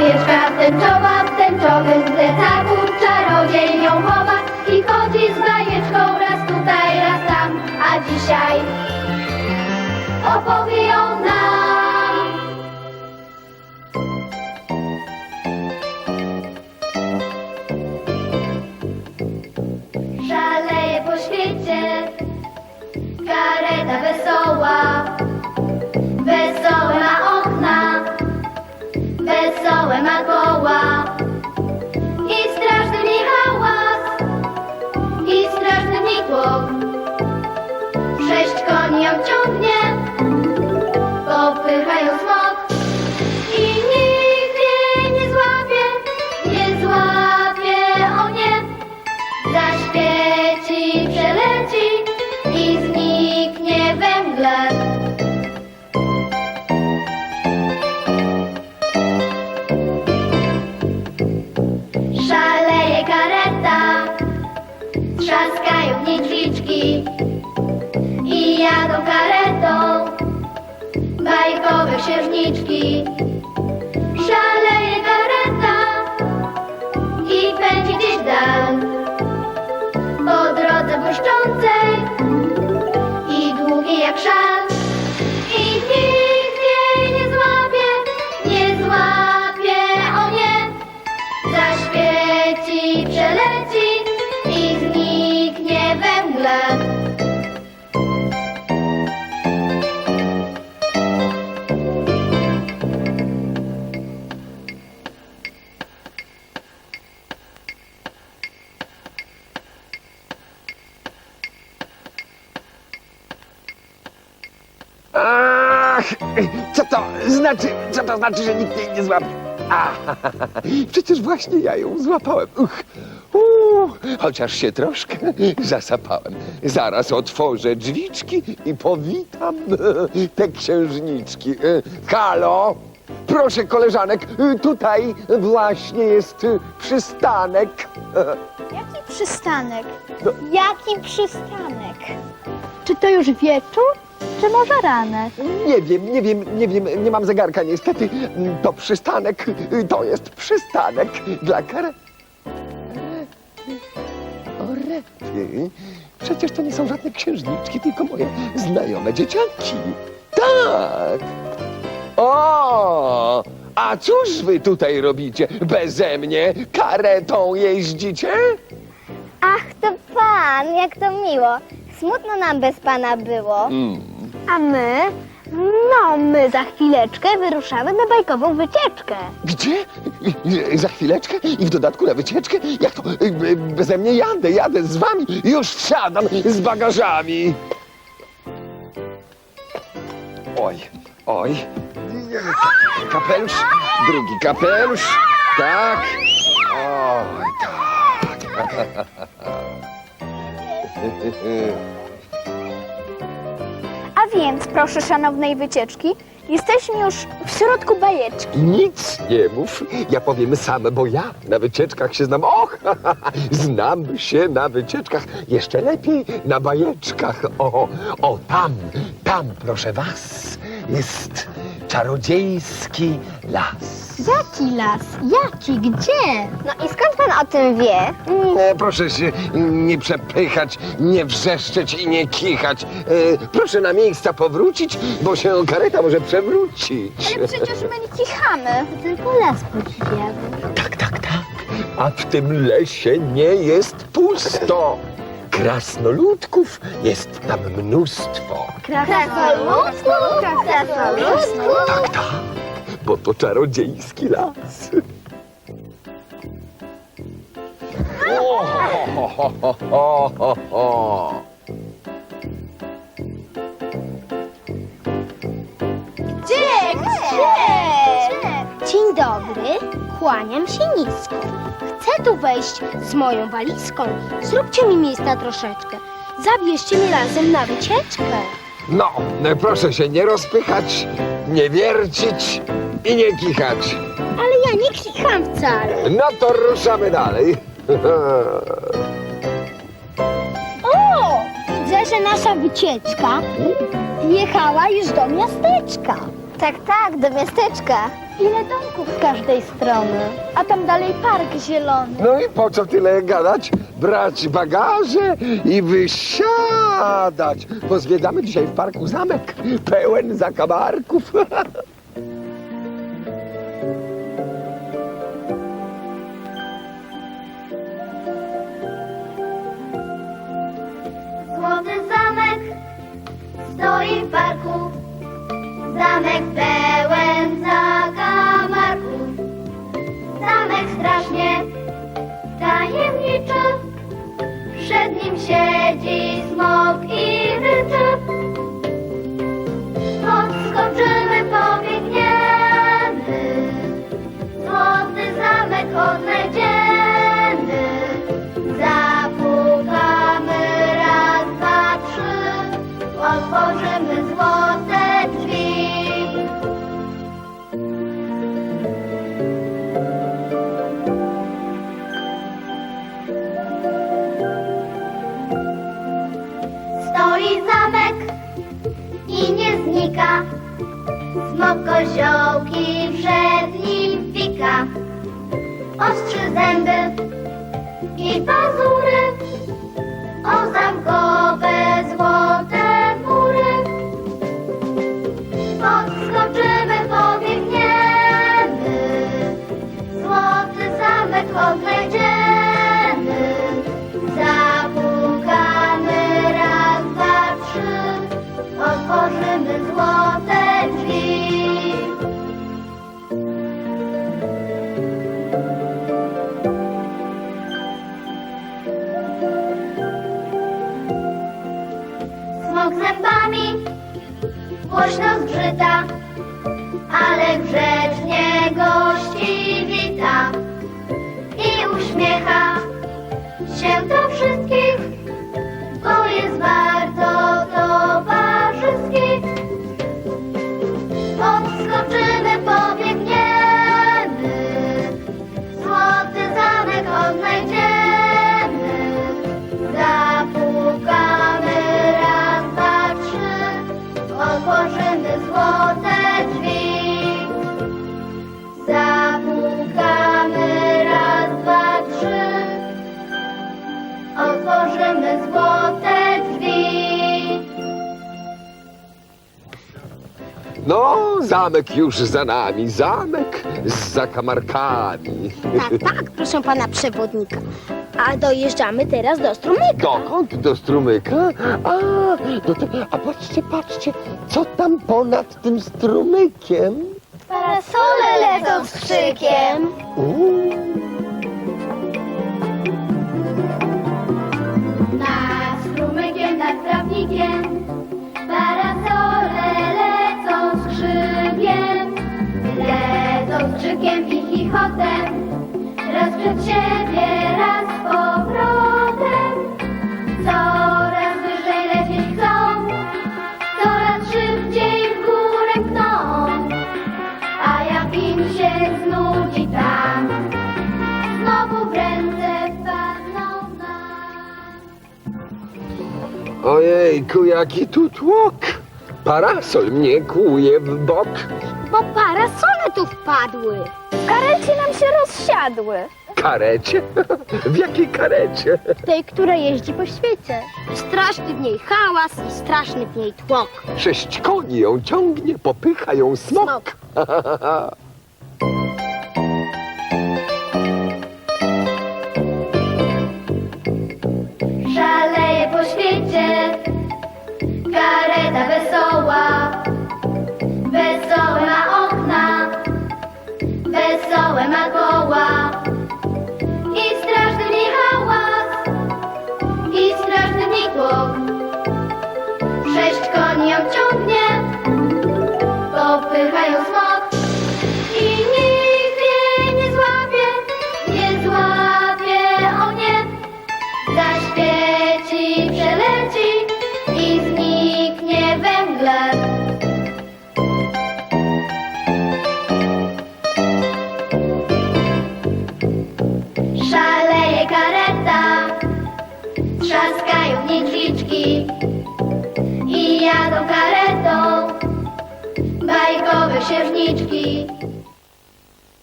Bajeczka tęczowa w tęczowym plecaku Czarodziej ją chowa i chodzi z bajeczką Raz tutaj, raz tam, a dzisiaj opowie ją nam. Szaleje po świecie Kareta wesoła okna Wesołe ma koła I straszny niej hałas I straszny w niej drzwiczki i jadą karetą bajkowe księżniczki. Ach, co to znaczy, co to znaczy, że nikt jej nie złapie? A, przecież właśnie ja ją złapałem. Uch, uu, chociaż się troszkę zasapałem. Zaraz otworzę drzwiczki i powitam te księżniczki. Halo? Proszę koleżanek, tutaj właśnie jest przystanek. Jaki przystanek? No. Jaki przystanek? Czy to już wieczór, czy może ranek? Nie wiem, nie wiem, nie wiem, nie mam zegarka niestety. To przystanek, to jest przystanek dla karet. O rety. Przecież to nie są żadne księżniczki, tylko moje znajome dzieciaki. Tak. O! A cóż wy tutaj robicie? Beze mnie karetą jeździcie? Ach, to pan, jak to miło. Smutno nam bez pana było. A my? No, my za chwileczkę wyruszamy na bajkową wycieczkę. Gdzie? Za chwileczkę i w dodatku na wycieczkę? Jak to? Beze mnie jadę, jadę z wami. Już wsiadam z bagażami. Oj, oj. Kapelusz, drugi kapelusz. Tak. Oj, tak. Więc, proszę szanownej wycieczki, jesteśmy już w środku bajeczki. Nic nie mów, ja powiem sam, bo ja na wycieczkach się znam. Och, znam się na wycieczkach, jeszcze lepiej na bajeczkach. O, o, tam, tam, proszę was, jest czarodziejski las. Jaki las? Jaki? Gdzie? No i skąd pan o tym wie? E, proszę się nie przepychać, nie wrzeszczeć i nie kichać. E, proszę na miejsca powrócić, bo się kareta może przewrócić. Ale przecież my nie kichamy. Tylko las podziwiamy. Tak, tak, tak. A w tym lesie nie jest pusto. Krasnoludków jest tam mnóstwo. Krasnoludku? Krasnoludku? Tak, tak, bo to czarodziejski las. O, ho, ho, ho, ho, ho, ho. Gdzie? Gdzie? Dzień dobry, kłaniam się nisko. Chcę tu wejść z moją walizką. Zróbcie mi miejsca troszeczkę. Zabierzcie mnie razem na wycieczkę. No, no, proszę się nie rozpychać, nie wiercić i nie kichać. Ale ja nie kicham wcale. No to ruszamy dalej. O, widzę, że nasza wycieczka wjechała już do miasteczka. Tak, tak, do miasteczka. Ile domków z każdej strony, a tam dalej park zielony. No i po co tyle gadać? Brać bagaże i wysiadać. Bo zwiedzamy dzisiaj w parku zamek pełen zakamarków. Austria's zębami głośno zgrzyta, ale grzecznie No, zamek już za nami, zamek z zakamarkami. Tak, tak, proszę pana przewodnika. A dojeżdżamy teraz do strumyka. Dokąd? Do strumyka? A, do te... A patrzcie, patrzcie, co tam ponad tym strumykiem? Parasole lecą z krzykiem. Uuu. Nad strumykiem, nad trawnikiem Raz przed siebie, raz z powrotem. Coraz wyżej lecieć chcą Coraz szybciej w górę pną. A jak im się znudzi tam Znowu w ręce padną nam Ojejku, jaki tu tłok! Parasol mnie kłuje w bok. Bo parasole tu wpadły. W karecie nam się rozsiadły. Karecie? W jakiej karecie? Tej, która jeździ po świecie. Straszny w niej hałas i straszny w niej tłok. Sześć koni ją ciągnie, popycha ją smok. Szaleje po świecie kareta wesoła. Wesołe ma okna, wesołe ma koła. I straszny jadą karetą bajkowe księżniczki.